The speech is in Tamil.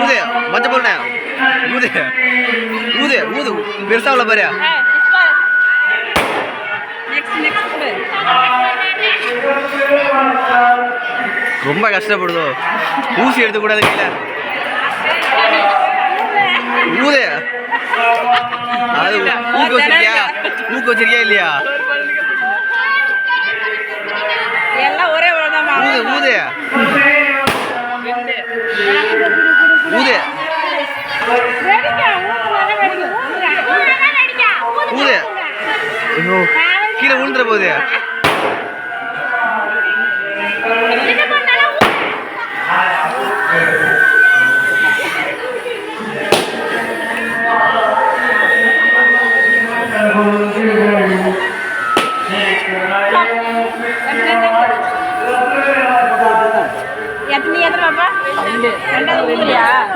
ஊது மஞ்ச பொண்ணு ஊது ஊது ஊது. பெருசா உள்ள பாரு. ரொம்ப கஷ்டப்படுதோ. ஊசி எடுத்து கூடாது கீழே. ஊது. அது ஊக்கு வச்சிருக்கியா? ஊக்கு வச்சிருக்கியா இல்லையா எல்லாம் ஒரே ஒழுங்காமா ஊது ஊது ஊது. ஊது. கீழே விழுந்துற போகுது. எத்தனை எத்தனை பாப்பா. ரெண்டாவது